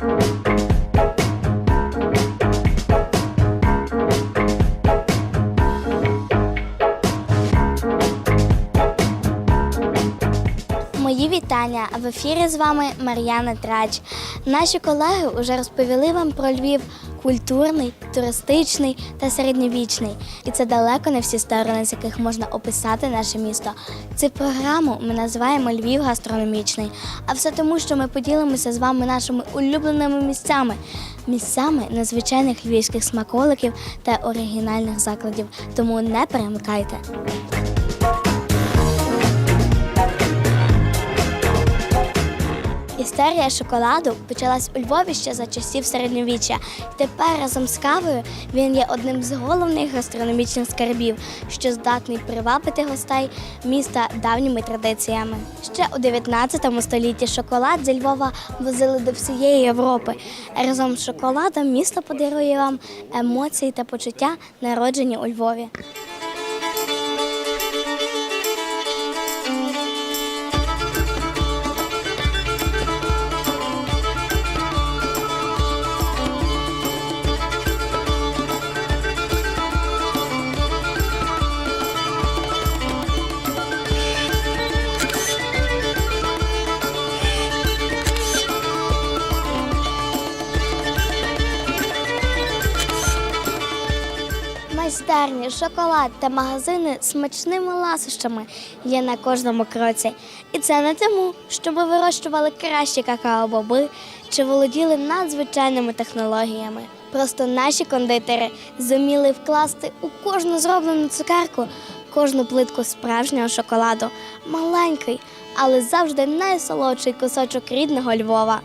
Мої вітання. В ефірі з вами Мар'яна Трач. Наші колеги вже розповіли вам про Львів культурний, туристичний та середньовічний. І це далеко не всі сторони, з яких можна описати наше місто. Цю програму ми називаємо Львів гастрономічний. А все тому, що ми поділимося з вами нашими улюбленими місцями, місцями незвичайних львівських смаколиків та оригінальних закладів. Тому не перемикайте. Історія шоколаду почалась у Львові ще за часів середньовіччя. Тепер разом з кавою він є одним з головних гастрономічних скарбів, що здатний привабити гостей міста давніми традиціями. Ще у 19 столітті шоколад зі Львова возили до всієї Європи. Разом з шоколадом місто подарує вам емоції та почуття, народжені у Львові. Майстерні, шоколад та магазини смачними ласощами є на кожному кроці. І це не тому, що ми вирощували кращі какао-боби чи володіли надзвичайними технологіями. Просто наші кондитери зуміли вкласти у кожну зроблену цукерку кожну плитку справжнього шоколаду. Маленький, але завжди найсолодший кусочок рідного Львова.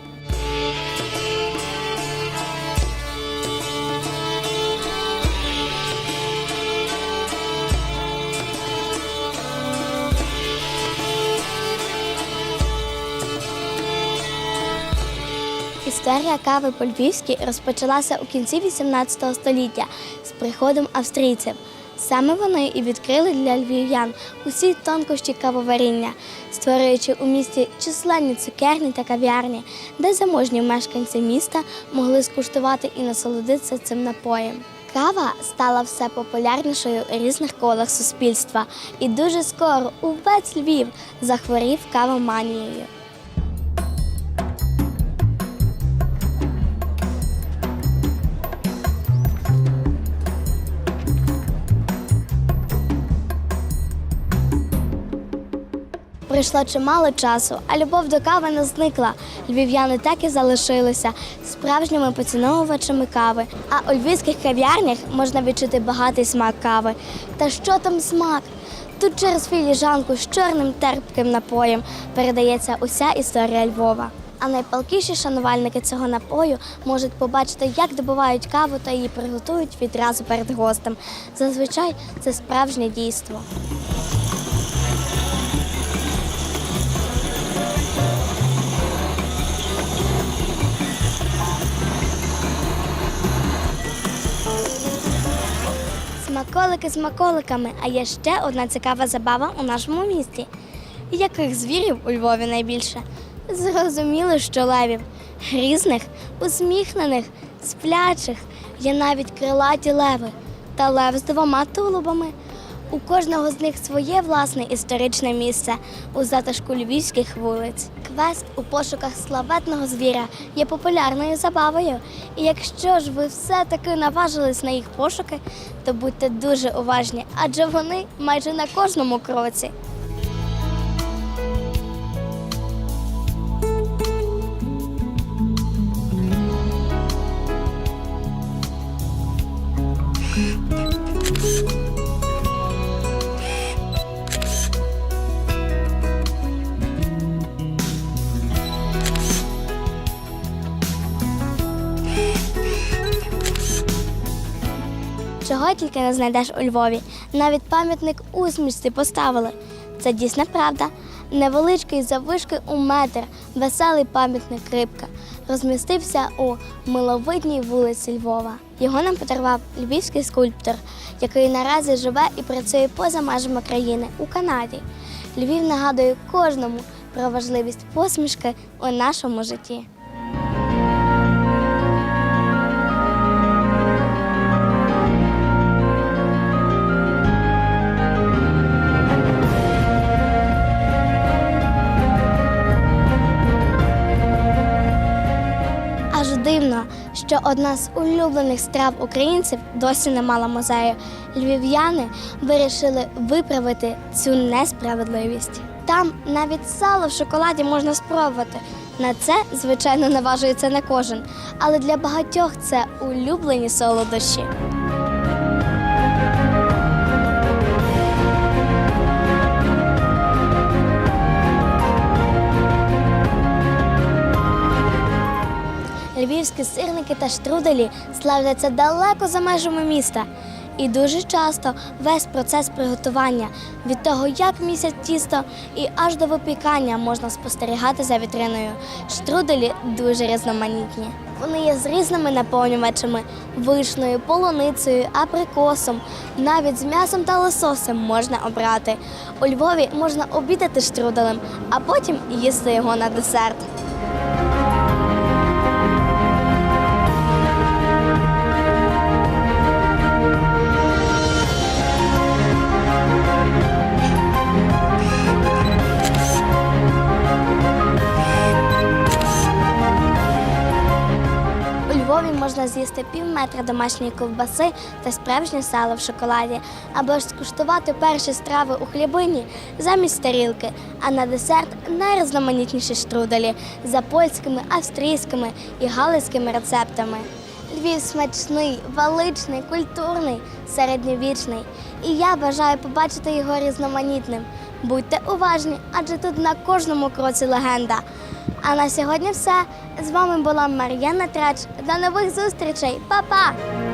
Історія кави по-львівськи розпочалася у кінці 18 століття з приходом австрійців. Саме вони і відкрили для львів'ян усі тонкощі кавоваріння, створюючи у місті численні цукерні та кав'ярні, де заможні мешканці міста могли скуштувати і насолодитися цим напоєм. Кава стала все популярнішою у різних колах суспільства, і дуже скоро увесь Львів захворів кавоманією. Пройшло чимало часу, а любов до кави не зникла. Львів'яни так і залишилися справжніми поціновувачами кави. А у львівських кав'ярнях можна відчути багатий смак кави. Та що там смак? Тут через філіжанку з чорним терпким напоєм передається уся історія Львова. А найпалкіші шанувальники цього напою можуть побачити, як добувають каву та її приготують відразу перед гостем. Зазвичай це справжнє дійство. Смаколики з маколиками, а є ще одна цікава забава у нашому місті. Яких звірів у Львові найбільше? Зрозуміло, що левів. Грізних, усміхнених, сплячих, є навіть крилаті леви та лев з двома тулубами. У кожного з них своє власне історичне місце у затишку львівських вулиць. Квест у пошуках славетного звіра є популярною забавою. І якщо ж ви все-таки наважились на їх пошуки, то будьте дуже уважні, адже вони майже на кожному кроці. Чого тільки не знайдеш у Львові. Навіть пам'ятник усмішці поставили. Це дійсна правда. Невеличкий заввишки у метр, веселий пам'ятник Рибка розмістився у миловидній вулиці Львова. Його нам подарував львівський скульптор, який наразі живе і працює поза межами країни у Канаді. Львів нагадує кожному про важливість посмішки у нашому житті. Що одна з улюблених страв українців досі не мала музею. Львів'яни вирішили виправити цю несправедливість. Там навіть сало в шоколаді можна спробувати. На це, звичайно, наважується не кожен, але для багатьох це улюблені солодощі. Львівські сирники та штруделі славляться далеко за межами міста. І дуже часто весь процес приготування від того, як місять тісто, і аж до випікання можна спостерігати за вітриною. Штруделі дуже різноманітні. Вони є з різними наповнювачами вишнею, полуницею, абрикосом. Навіть з м'ясом та лососем можна обрати. У Львові можна обідати штруделем, а потім їсти його на десерт. Можна з'їсти пів метра домашньої ковбаси та справжнє сало в шоколаді, або ж скуштувати перші страви у хлібині замість тарілки, а на десерт найрізноманітніші штруделі за польськими, австрійськими і галицькими рецептами. Львів смачний, величний, культурний, середньовічний. І я бажаю побачити його різноманітним. Будьте уважні, адже тут на кожному кроці легенда. А на сьогодні все. З вами була Мар'яна Трач. До нових зустрічей. Па-па!